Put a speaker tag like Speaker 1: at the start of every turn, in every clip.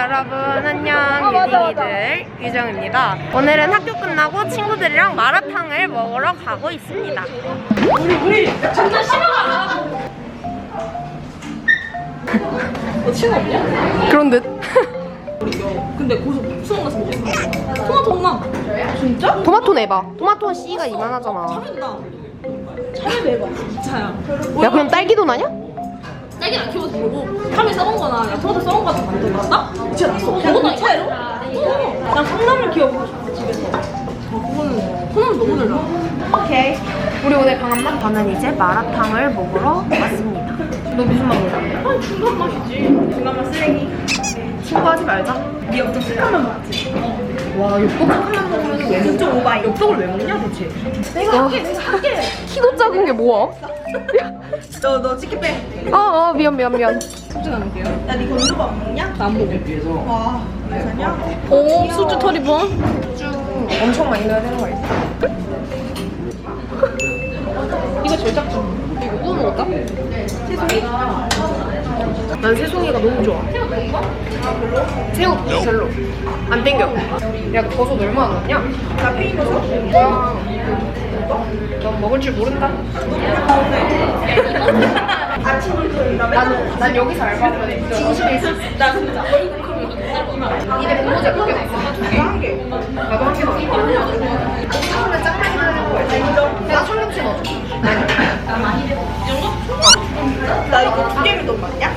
Speaker 1: 여러분 안녕 유진이들 유정입니다. 오늘은 학교 끝나고 친구들이랑 마라탕을 먹으러 가고 있습니다.
Speaker 2: 너 친구 없냐?
Speaker 1: 그런 듯.
Speaker 2: 근데 거기서 수원 가서 먹었어. 토마토 엄마. 진짜?
Speaker 1: 토마토 내봐. 토마토 씨가 이만하잖아.
Speaker 2: 참외다. 참외 매봐. 진짜야.
Speaker 1: 야 그럼 딸기도 나냐?
Speaker 2: 딸기 안 키워서 모르고 참외 썩은 거나 야 토마토 썩은 거 같은 거 만들었나? 진짜 났어. 그거나 차이로? 어. 난 콩나물 키워보고 싶어 집에서. 어, 그거는 콩나물 너무 잘 나.
Speaker 1: 오케이. 우리 오늘 강한맛 저는 이제 마라탕을 먹으러 왔습니다. 너 무슨 맛 먹을래?
Speaker 2: 아 중간 맛이지. 중간 맛 쓰레기.
Speaker 1: 친구하지 말자.
Speaker 2: 네 엄청 착한만 먹지.
Speaker 1: 와 육복 한만 먹으면 왜
Speaker 2: 진짜 오바이. 엽떡을 왜 먹냐 대체?
Speaker 1: 내가 할게 내가 할게. 키도 작은 게 뭐야?
Speaker 2: 너너 치킨 빼.
Speaker 1: 어, 어 미안 미안 미안.
Speaker 2: 소주 남을게요. 야니 건조밥 안 먹냐? 나안 먹어. 와. 괜찮냐?
Speaker 1: 오
Speaker 2: 소주 터리본.
Speaker 1: 엄청 많이 넣어야 되는 거 알지?
Speaker 2: 이거 절작주. 이거 또 먹을까? 새송이?
Speaker 1: 난 새송이가 너무 좋아. 새우 별로. 안 땡겨. 야, 너 버섯 얼마나 넣냐?
Speaker 2: 나 페인 넣어?
Speaker 1: 뭐야. 넌 먹을 줄 모른다. 난, 난 여기서 알바하면 진심에 있어.
Speaker 2: 나 진짜.
Speaker 1: 입에 고모자 몇개? 두 개?
Speaker 2: 한 개.
Speaker 1: 나도 한개 넣었어. 처음에 짱 많이 넣는 거알
Speaker 2: 나 이거 두 개면 너무 많냐?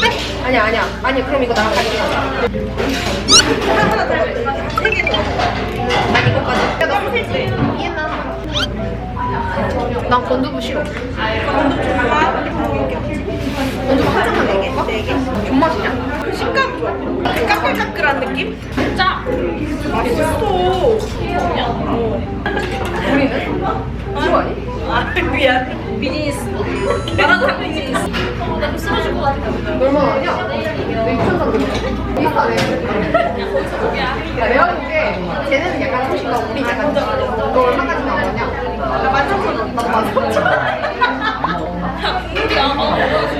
Speaker 1: 빼? 아니야, 아니야. 아니, 그럼 이거 나랑 같이
Speaker 2: 더.
Speaker 1: 난너 건두부 싫어. 건두부 한 넣을까?
Speaker 2: 네 개.
Speaker 1: 존맛이냐?
Speaker 2: 식감 좋아. 까끌까끌한 느낌? 진짜. 맛있어.
Speaker 1: 우리는? 싫어 아니?
Speaker 2: 아 미안. 비즈니스. 마라탕 비즈니스. 나좀 쓰러질 것 같아.
Speaker 1: 얼마나 하냐? 내 6,300원. 비싸네. 야, 내가 볼게 쟤네는 약간 소식가 우리 약간 너 얼마까지 나왔냐?
Speaker 2: 나 만족한
Speaker 1: 야, 조금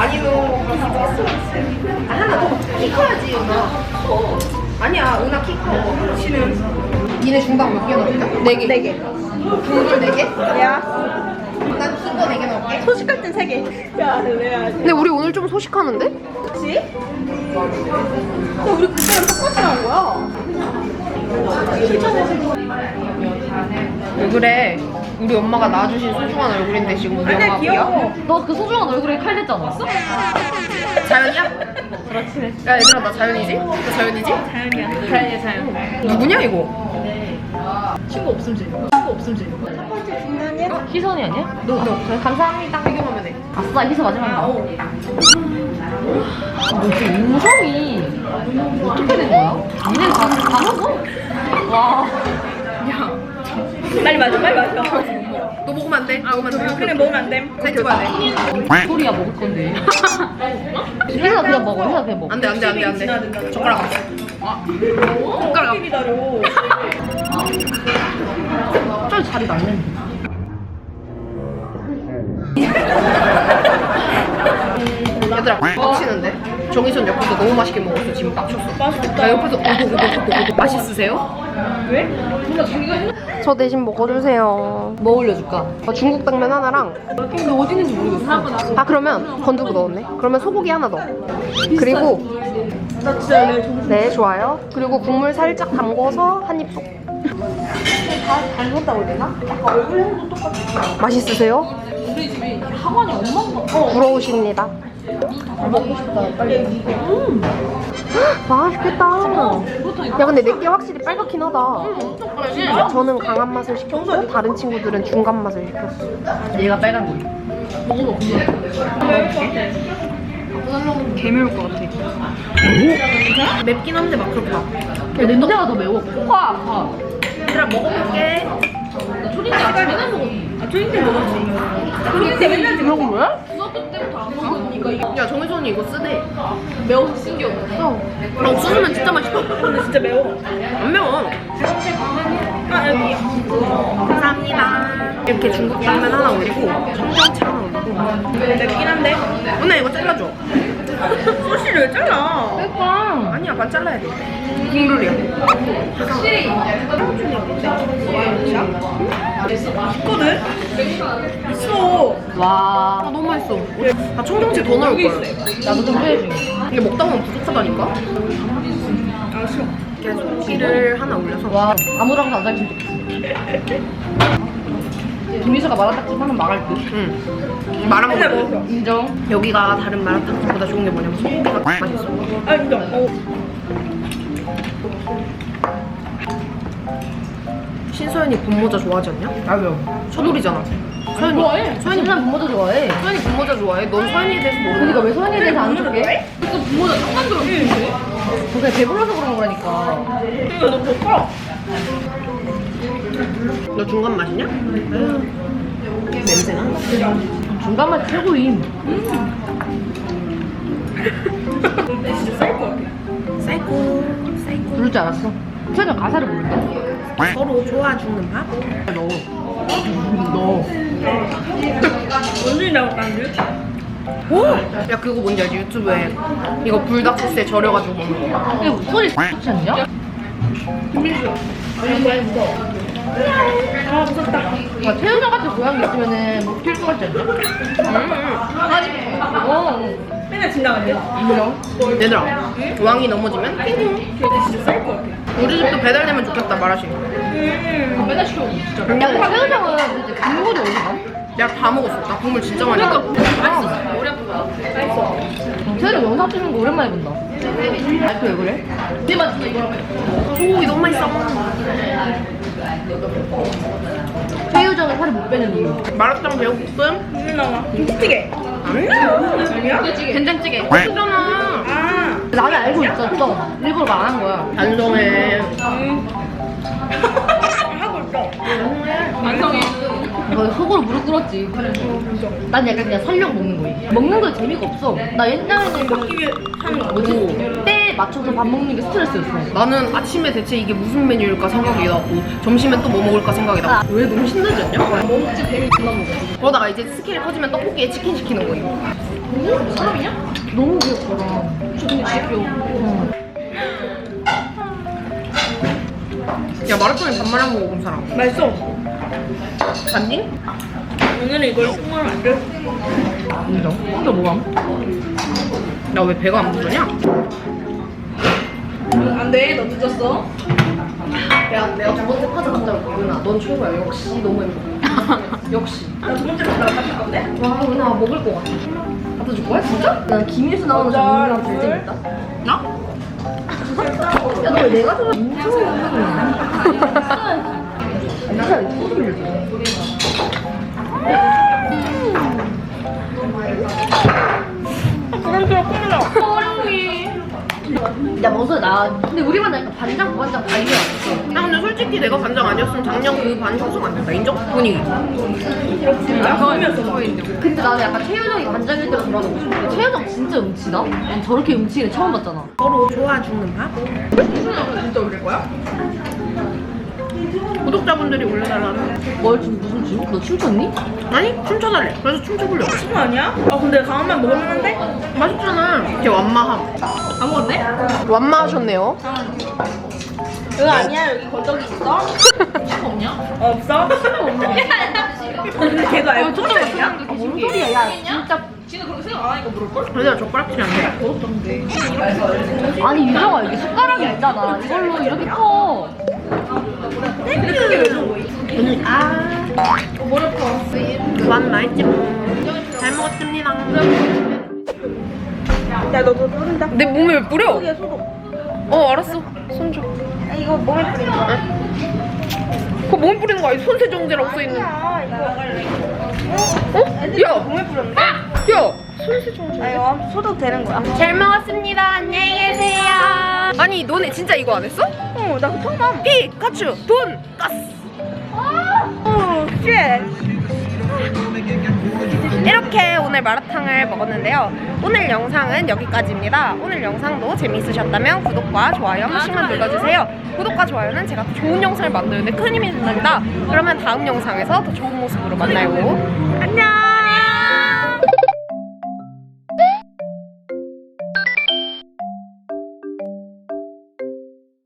Speaker 1: 많이 넣은 거 같아서 아, 하나 더키 커야지 은하 아니야 은하 키 커.
Speaker 2: 씨는
Speaker 1: 니네 중당 몇개 넣을까? 네 개.
Speaker 2: 네 개.
Speaker 1: 국물 네 개?
Speaker 2: 야.
Speaker 1: 난긴거 네개 넣을게.
Speaker 2: 소식할 땐세 개. 야, 그래야지.
Speaker 1: 근데 우리 오늘 좀 소식하는데?
Speaker 2: 그치? 야, 우리 그때랑 똑같이 나온 거야.
Speaker 1: 왜 그래? 우리 엄마가 낳아주신 소중한 얼굴인데 지금 우리 엄마
Speaker 2: 귀여워.
Speaker 3: 너 그 소중한 얼굴에 칼 댔지 않았어?
Speaker 1: 자연이야? 그렇지. 야 얘들아 나 자연이지? 나 자연이지?
Speaker 2: 자연이야.
Speaker 3: 자연이야 자연
Speaker 1: 누구냐 이거?
Speaker 2: 친구 없음 지 친구 없음 지첫 번째 중간이야?
Speaker 3: 희선이 아니야?
Speaker 1: 너, 너. 감사합니다. 비교하면 돼.
Speaker 3: 아싸 희선 마지막이다
Speaker 2: 어.
Speaker 3: 뭐지 음성이 어떻게 된 거야? 니네 다, 다 먹어? 와
Speaker 2: 빨리 마셔, 빨리 마셔.
Speaker 1: 너 먹으면 안 돼. 아, 먹으면 안 돼.
Speaker 2: 그래, 먹으면 안 돼.
Speaker 1: 사진 찍어야 돼.
Speaker 3: 소리야 먹을 건데 희선 그냥 먹어 희선 그냥 먹어
Speaker 1: 안 돼, 안 돼, 안 돼, 안
Speaker 2: 지나야 된다.
Speaker 1: 돼. 젓가락.
Speaker 2: 손가락. 기다려.
Speaker 3: 저 자리 날래
Speaker 1: 얘들아, 빡치는데? 정희선 옆에서 너무 맛있게 먹었어. 지금 빡쳤어.
Speaker 2: 맛있겠다.
Speaker 1: 나 옆에서 오도오도오도 맛있으세요?
Speaker 2: 왜? 뭔가 자기가 해.
Speaker 1: 저 대신 먹어주세요.
Speaker 3: 뭐 올려줄까?
Speaker 1: 어, 중국 당면 하나랑
Speaker 3: 근데 어디 있는지 모르겠어
Speaker 1: 아 그러면 건두부 넣었네. 그러면 소고기 하나 넣어. 그리고
Speaker 2: 나 진짜 내 정신
Speaker 1: 네 좋아요. 그리고 국물 살짝 담궈서 한 입 쏙.
Speaker 2: 다 닮았다고 해야 되나? 약간 얼굴 형도 똑같아.
Speaker 1: 맛있으세요?
Speaker 3: 우리 집이 학원이 엄마가
Speaker 1: 어, 부러우십니다.
Speaker 2: 먹고 싶다. 빨리. 음.
Speaker 1: 맛있겠다. 야 근데 내게 확실히 빨갛긴 하다. 저는 강한 맛을 시켰고 다른 친구들은 중간 맛을 시켰어.
Speaker 3: 얘가 빨간 거 먹어봐
Speaker 2: 개 매울 것 같아.
Speaker 1: 맵긴 한데 막 그렇게 막.
Speaker 3: 야, 냄새가 더 매워 코가 아파
Speaker 1: 얘들아 먹어볼게.
Speaker 3: 나 초딩 때 아침에 맨날 먹었어
Speaker 2: 아, 초딩 때 먹었지. 초딩 때 맨날
Speaker 3: 이런 거야? 중학교 때부터 안 먹으니까
Speaker 1: 야 정혜선이 이거 쓰대.
Speaker 3: 매워서 신기해
Speaker 1: 어. 없으면 진짜 맛있어.
Speaker 2: 근데 진짜 매워.
Speaker 1: 안 매워.
Speaker 2: 아, 여기.
Speaker 1: 감사합니다. 이렇게 중국 당면 하나 올리고 청경채 하나 올리고.
Speaker 2: 맵긴 한데.
Speaker 1: 누나 이거 잘라줘.
Speaker 2: 왜 잘라?
Speaker 1: 잘라야 돼. 국룰이야.
Speaker 2: 있거든? 있어.
Speaker 3: 와.
Speaker 1: 아, 너무 맛있어. 아, 청경채 더 넣을 걸.
Speaker 3: 나도 좀 해야지.
Speaker 1: 이게 먹다 보면 부족하다니까?
Speaker 2: 아, 싫어.
Speaker 1: 계속 티를 하나 올려서.
Speaker 3: 와. 아무랑 안 살면 김미수가 마라탕집 하면 망할 듯.
Speaker 1: 응.
Speaker 2: 먹었어.
Speaker 3: 인정.
Speaker 1: 여기가 다른 마라탕집보다 좋은 게 뭐냐면 소고기가 맛있어.
Speaker 2: 아, 인정. 어.
Speaker 1: 신서연이 분모자 좋아하지 않냐?
Speaker 3: 알죠.
Speaker 1: 첫돌이잖아. 서연이.
Speaker 3: 좋아해.
Speaker 1: 서연이,
Speaker 3: 난 부모도 좋아해.
Speaker 1: 서연이 분모자 좋아해. 넌 서연이에 대해서 모르는
Speaker 3: 그러니까 왜 소연이에 대해서 안 좋게?
Speaker 2: 또 부모자 상관 들었는데?
Speaker 3: 그게 배불러서 그런 거라니까.
Speaker 2: 이거 너무 커.
Speaker 1: 너 중간 맛이냐? 에휴, 냄새나?
Speaker 3: 중간 맛 최고임.
Speaker 2: 진짜 쌀것 같아.
Speaker 1: 사이코. 사이코.
Speaker 3: 부를 줄 알았어. 최근 가사를 모른다.
Speaker 1: 서로 좋아 죽는 밥?
Speaker 3: 너. 너.
Speaker 2: 원준이 나왔다는데?
Speaker 1: 오! 야 그거 뭔지 알지? 유튜브에 이거 불닭소스에 절여가지고 먹는 거.
Speaker 3: 근데 소리 좋지 않냐?
Speaker 2: 아, 무섭다.
Speaker 3: 아, 태연아 같은 고양이 있으면은 못 키울 것 같지 않냐? 어.
Speaker 2: 맨날?
Speaker 3: 인정.
Speaker 1: 얘들아 왕이 넘어지면 띵.
Speaker 2: 근데 진짜 쌀것 같아.
Speaker 1: 우리 집도 배달되면 좋겠다 말하시.
Speaker 2: 음.
Speaker 3: 맨날 시켜 진짜. 야, 태연장은 이제 국물이 어디 가?
Speaker 1: 내가 다 먹었어. 나 국물 진짜 많이 먹어.
Speaker 3: 맛있어. 머리 아프다. 태 연이 영상 찍는 거 오랜만에 본다. 알프 왜 그래? 네 맞지 이거랑
Speaker 1: 소고기 너무 맛있어.
Speaker 3: 태유정은 살을 못 빼는 이유.
Speaker 1: 마라탕 제육볶음?
Speaker 2: 무슨 나와? 김치찌개. 아니야?
Speaker 1: 된장찌개. 맛있잖아.
Speaker 2: 아.
Speaker 3: 나는 알고 있었어. 일부러 말한 거야.
Speaker 1: 반성해.
Speaker 2: 음. 하고 있어. 완성해.
Speaker 3: 이거 속으로 무릎 꿇었지. 난 약간 그냥 살려고 먹는 거야. 먹는 거 재미가 없어. 나 옛날에는
Speaker 2: 먹기 위해 하는 거.
Speaker 3: 뭐지? 때에 맞춰서 밥 먹는 게 스트레스였어.
Speaker 1: 나는 아침에 대체 이게 무슨 메뉴일까 생각이 나고 점심에 또뭐 먹을까 생각이 나고 왜 너무 신나지 않냐?
Speaker 3: 먹지 뱀이 존나 먹어.
Speaker 1: 그러다가 이제 스케일이 커지면 떡볶이에 치킨 시키는 거예요
Speaker 3: 사람이냐? 너무 귀엽더라. 진짜 진짜 귀여워. 응.
Speaker 1: 야 마라탕에 밥 말아 먹어본 사람
Speaker 2: 맛있어.
Speaker 1: 반딩?
Speaker 2: 오늘은 이걸 안 돼.
Speaker 3: 인정. 근데 뭐가?
Speaker 1: 나왜 배가 안 부르냐?
Speaker 2: 안 돼. 너 늦었어.
Speaker 1: 야 내가 두 번째 파자 놓고 은아 넌 최고야 역시 너무 예뻐 역시
Speaker 2: 나 두 번째 나 같이 건데?
Speaker 1: 와 은아 먹을 것 같아
Speaker 3: 갖다 줄 거야? 진짜? 난 김일수 나오는 장면이랑
Speaker 2: 둘.
Speaker 3: 제일 재밌다.
Speaker 1: 나?
Speaker 3: 야, 너왜 내가 좋아? 인정.
Speaker 2: 나.
Speaker 3: 야, 머서 나. 근데 우리만 약간 반장, 부반장 다 이해 안 했어.
Speaker 1: 야 근데 솔직히 내가 반장 아니었으면 작년 그반 형성 안 된다 인정? 분위기
Speaker 2: 나 그러면서 막.
Speaker 3: 근데 나는 약간 최효정이 반장일 때로 돌아가고 싶어. 최효정 진짜 음치다? 난 저렇게 음치는 처음 봤잖아.
Speaker 1: 서로 좋아 죽는 밥?
Speaker 2: 진짜 올릴 거야?
Speaker 1: 구독자분들이 올려달라는
Speaker 3: 뭘 춤, 무슨 춤? 너 춤췄니?
Speaker 1: 아니 춤춰달래 그래서 춤춰보려고
Speaker 2: 그거 아니야? 아 근데 강한만 먹을만한데?
Speaker 1: 맛있잖아 걔 완마함
Speaker 2: 안 먹었네?
Speaker 1: 완마하셨네요
Speaker 2: 이거 아니야 여기 건더기 있어?
Speaker 3: 없냐?
Speaker 2: 없어? 근데 걔도 알고 쳤잖냐
Speaker 3: 뭔 소리야, 야, 진짜.
Speaker 2: 지는 그렇게 생각 안 하니까 물을 걸?
Speaker 1: 얘들아 젓가락질이 안돼
Speaker 3: 아니, 유정아, 여기 숟가락이 있잖아. 이걸로 이렇게 커.
Speaker 2: 근데 크게 왜 먹어?
Speaker 1: 아완 맛있지 뭐 잘 먹었습니다
Speaker 2: 야 너도 뿌린다.
Speaker 1: 내 몸에 왜 뿌려?
Speaker 2: 소독이야 소독.
Speaker 1: 어 알았어 손 줘.
Speaker 2: 아, 이거 몸에 뿌리는 거
Speaker 1: 그거 몸에 뿌리는 거 아니야? 손세정제라고 써있는
Speaker 2: 아니야 이거.
Speaker 1: 어? 야!
Speaker 2: 몸에 뿌렸네.
Speaker 1: 야! 손세정제
Speaker 2: 아 이거 소독 되는 거야.
Speaker 1: 잘 먹었습니다 안녕히 계세요 아니 너네 진짜 이거 안 했어?
Speaker 2: 어 나 그거 처음 함.
Speaker 1: 피카츄 돈 가스
Speaker 2: 오 쉣.
Speaker 1: 이렇게 오늘 마라탕을 먹었는데요. 오늘 영상은 여기까지입니다. 오늘 영상도 재미있으셨다면 구독과 좋아요 한 번씩만 눌러주세요. 구독과 좋아요는 제가 더 좋은 영상을 만드는데 큰 힘이 된답니다. 그러면 다음 영상에서 더 좋은 모습으로 만나요. 안녕!